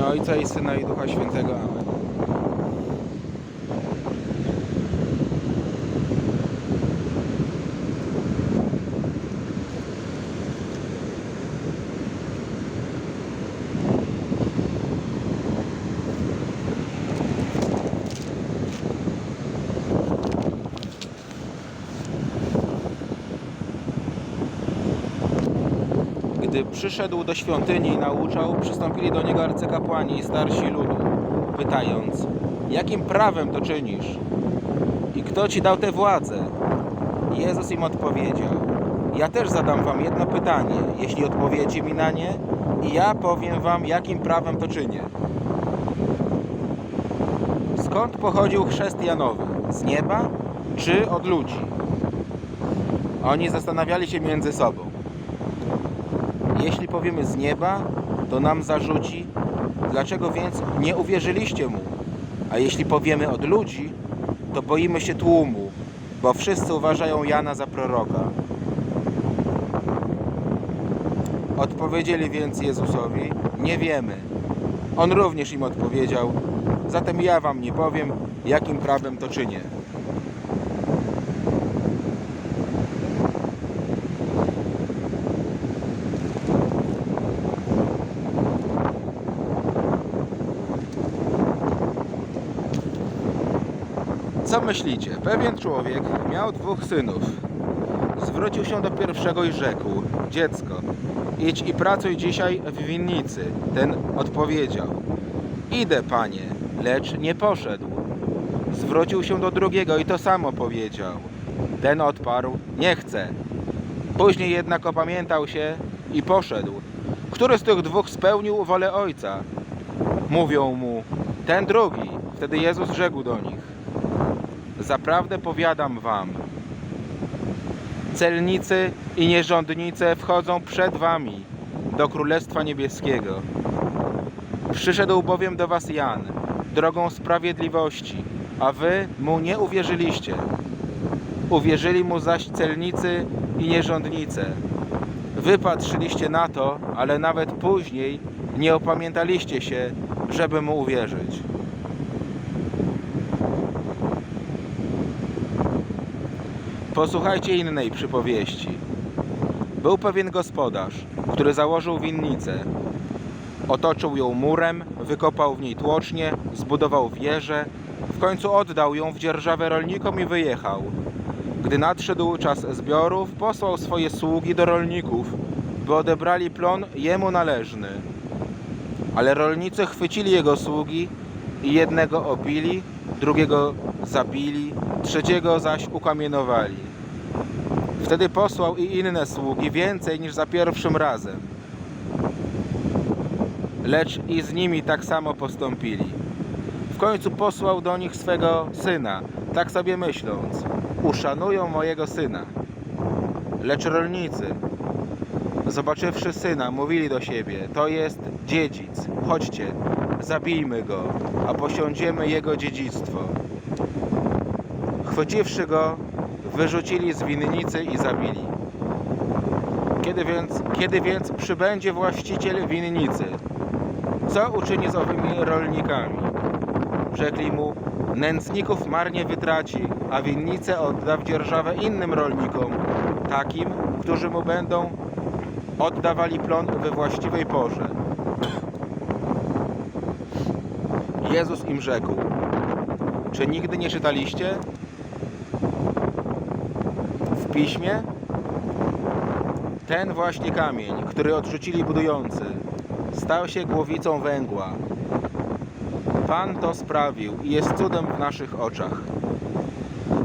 imię Ojca i Syna i Ducha Świętego. Amen. Gdy przyszedł do świątyni i nauczał, przystąpili do niego arcykapłani i starsi ludu, pytając: Jakim prawem to czynisz? I kto ci dał tę władzę? Jezus im odpowiedział: Ja też zadam wam jedno pytanie. Jeśli odpowiecie mi na nie, i ja powiem wam, jakim prawem to czynię. Skąd pochodził chrzest Janowy? Z nieba czy od ludzi? Oni zastanawiali się między sobą. Jeśli powiemy z nieba, to nam zarzuci, dlaczego więc nie uwierzyliście mu? A jeśli powiemy od ludzi, to boimy się tłumu, bo wszyscy uważają Jana za proroka. Odpowiedzieli więc Jezusowi: Nie wiemy. On również im odpowiedział: Zatem ja wam nie powiem, jakim prawem to czynię. Co myślicie? Pewien człowiek miał dwóch synów. Zwrócił się do pierwszego i rzekł: Dziecko, idź i pracuj dzisiaj w winnicy. Ten odpowiedział: Idę, panie, lecz nie poszedł. Zwrócił się do drugiego i to samo powiedział. Ten odparł: Nie chcę. Później jednak opamiętał się i poszedł. Który z tych dwóch spełnił wolę ojca? Mówią mu: Ten drugi. Wtedy Jezus rzekł do nich: Zaprawdę powiadam wam, celnicy i nierządnice wchodzą przed wami do Królestwa Niebieskiego. Przyszedł bowiem do was Jan, drogą sprawiedliwości, a wy mu nie uwierzyliście. Uwierzyli mu zaś celnicy i nierządnice. Wy patrzyliście na to, ale nawet później nie opamiętaliście się, żeby mu uwierzyć. Posłuchajcie innej przypowieści. Był pewien gospodarz, który założył winnicę. Otoczył ją murem, wykopał w niej tłocznie, zbudował wieżę, w końcu oddał ją w dzierżawę rolnikom i wyjechał. Gdy nadszedł czas zbiorów, posłał swoje sługi do rolników, by odebrali plon jemu należny. Ale rolnicy chwycili jego sługi jednego obili, drugiego zabili, trzeciego zaś ukamienowali. Wtedy posłał i inne sługi, więcej niż za pierwszym razem. Lecz i z nimi tak samo postąpili. W końcu posłał do nich swego syna, tak sobie myśląc: Uszanują mojego syna. Lecz rolnicy, zobaczywszy syna, mówili do siebie: To jest dziedzic, chodźcie, zabijmy go, a posiądziemy jego dziedzictwo. Chwyciwszy go, wyrzucili z winnicy i zabili. Kiedy więc, kiedy więc przybędzie właściciel winnicy, co uczyni z owymi rolnikami? Rzekli mu, nędzników marnie wytraci, a winnicę odda w dzierżawę innym rolnikom, takim, którzy mu będą oddawali plon we właściwej porze. Jezus im rzekł, czy nigdy nie czytaliście w piśmie? Ten właśnie kamień, który odrzucili budujący, stał się głowicą węgła. Pan to sprawił i jest cudem w naszych oczach.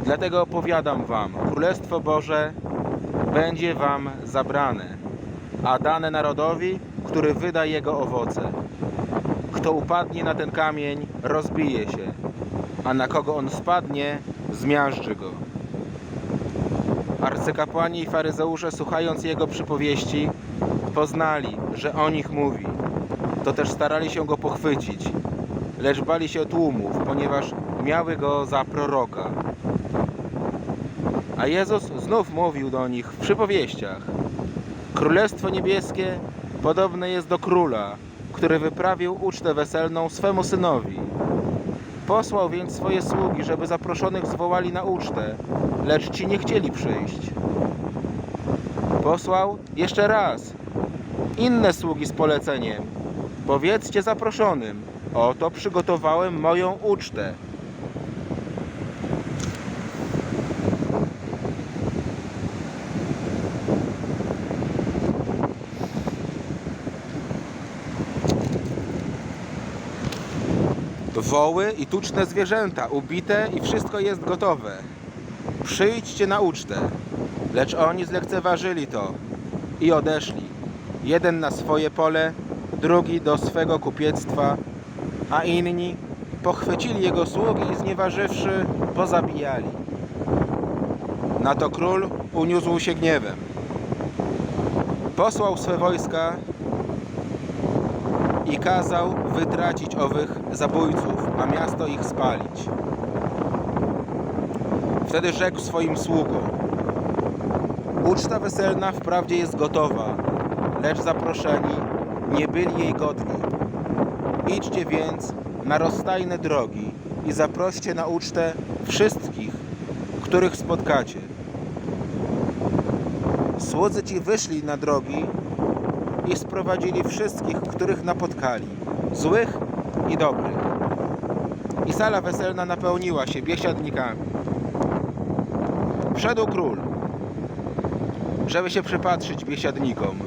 Dlatego opowiadam wam, Królestwo Boże będzie wam zabrane, a dane narodowi, który wyda jego owoce. Kto upadnie na ten kamień, rozbije się, a na kogo on spadnie, zmiażdży go. Arcykapłani i faryzeusze, słuchając jego przypowieści, poznali, że o nich mówi. To też starali się go pochwycić, lecz bali się tłumów, ponieważ miały go za proroka. A Jezus znów mówił do nich w przypowieściach. Królestwo niebieskie podobne jest do króla, który wyprawił ucztę weselną swemu synowi. Posłał więc swoje sługi, żeby zaproszonych zwołali na ucztę, lecz ci nie chcieli przyjść. Posłał jeszcze raz inne sługi z poleceniem. Powiedzcie zaproszonym, oto przygotowałem moją ucztę. Woły i tuczne zwierzęta, ubite i wszystko jest gotowe. Przyjdźcie na ucztę. Lecz oni zlekceważyli to i odeszli. Jeden na swoje pole, drugi do swego kupiectwa, a inni pochwycili jego sługi i znieważywszy, pozabijali. Na to król uniósł się gniewem. Posłał swe wojska i kazał wytracić owych zabójców, a miasto ich spalić. Wtedy rzekł swoim sługom: Uczta weselna wprawdzie jest gotowa, lecz zaproszeni nie byli jej godni. Idźcie więc na rozstajne drogi i zaproście na ucztę wszystkich, których spotkacie. Słudzy ci wyszli na drogi i sprowadzili wszystkich, których napotkali, złych i dobrych. I sala weselna napełniła się biesiadnikami. Wszedł król, żeby się przypatrzyć biesiadnikom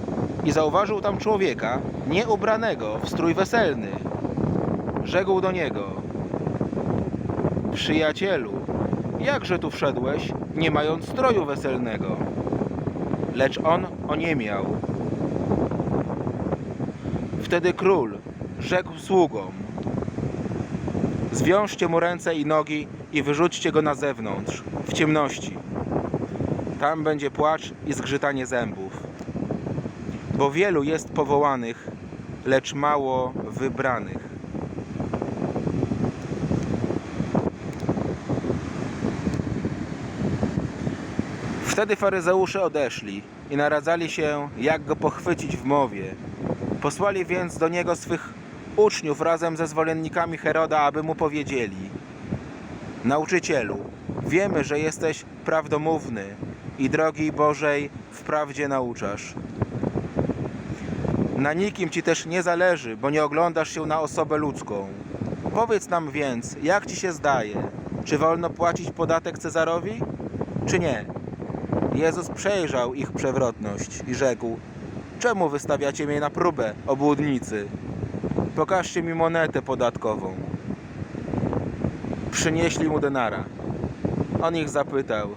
i zauważył tam człowieka nieubranego w strój weselny. Rzekł do niego: Przyjacielu, jakże tu wszedłeś, nie mając stroju weselnego? Lecz on oniemiał. Wtedy król rzekł sługom: Zwiążcie mu ręce i nogi i wyrzućcie go na zewnątrz, w ciemności. Tam będzie płacz i zgrzytanie zębów. Bo wielu jest powołanych, lecz mało wybranych. Wtedy faryzeusze odeszli i naradzali się, jak go pochwycić w mowie. Posłali więc do niego swych uczniów razem ze zwolennikami Heroda, aby mu powiedzieli: Nauczycielu, wiemy, że jesteś prawdomówny i drogi Bożej wprawdzie nauczasz. Na nikim ci też nie zależy, bo nie oglądasz się na osobę ludzką. Powiedz nam więc, jak ci się zdaje, czy wolno płacić podatek Cezarowi, czy nie? Jezus przejrzał ich przewrotność i rzekł: Czemu wystawiacie mnie na próbę, obłudnicy? Pokażcie mi monetę podatkową. Przynieśli mu denara. On ich zapytał: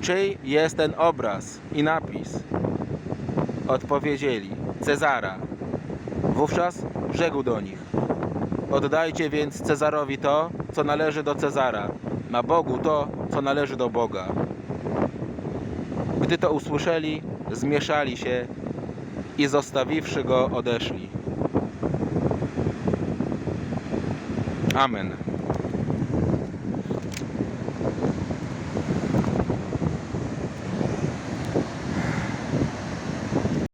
Czyj jest ten obraz i napis? Odpowiedzieli: Cezara. Wówczas rzekł do nich: Oddajcie więc Cezarowi to, co należy do Cezara, a Bogu to, co należy do Boga. Gdy to usłyszeli, zmieszali się i zostawiwszy go, odeszli. Amen.